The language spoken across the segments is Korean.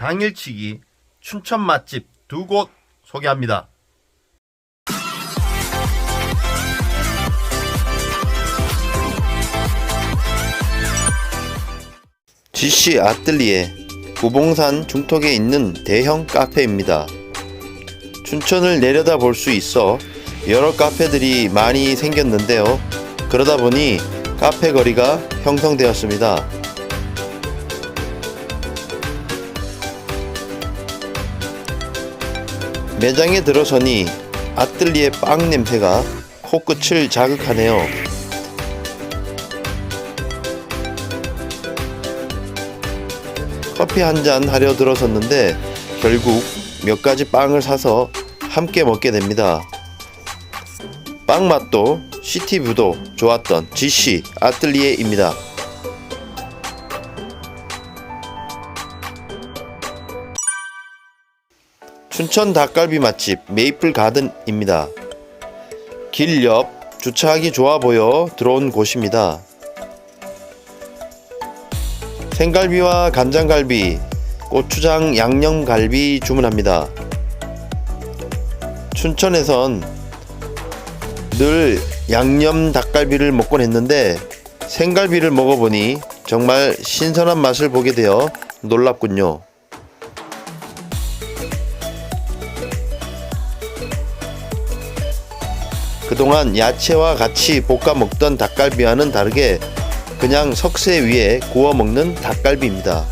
당일치기 춘천 맛집 두 곳 소개합니다. GC 아뜰리에 구봉산 중턱에 있는 대형 카페입니다. 춘천을 내려다 볼 수 있어 여러 카페들이 많이 생겼는데요. 그러다 보니 카페 거리가 형성되었습니다. 매장에 들어서니 아뜰리에 빵 냄새가 코끝을 자극하네요. 커피 한 잔 하려 들어섰는데 결국 몇 가지 빵을 사서 함께 먹게 됩니다. 빵 맛도 시티뷰도 좋았던 GC 아뜰리에입니다. 춘천 닭갈비 맛집 메이플 가든입니다. 길 옆 주차하기 좋아 보여 들어온 곳입니다. 생갈비와 간장갈비, 고추장 양념갈비 주문합니다. 춘천에선 늘 양념 닭갈비를 먹곤 했는데 생갈비를 먹어보니 정말 신선한 맛을 보게 되어 놀랍군요. 그동안 야채와 같이 볶아 먹던 닭갈비와는 다르게 그냥 석쇠 위에 구워 먹는 닭갈비입니다.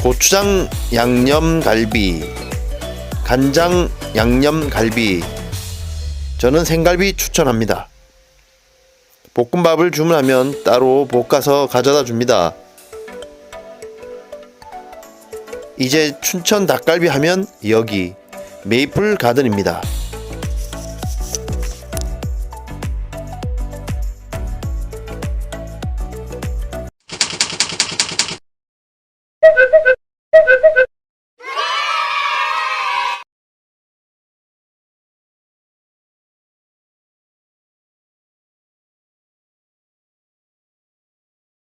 고추장 양념 갈비, 간장 양념 갈비. 저는 생갈비 추천합니다. 볶음밥을 주문하면 따로 볶아서 가져다 줍니다. 이제 춘천 닭갈비 하면 여기 메이플 가든입니다.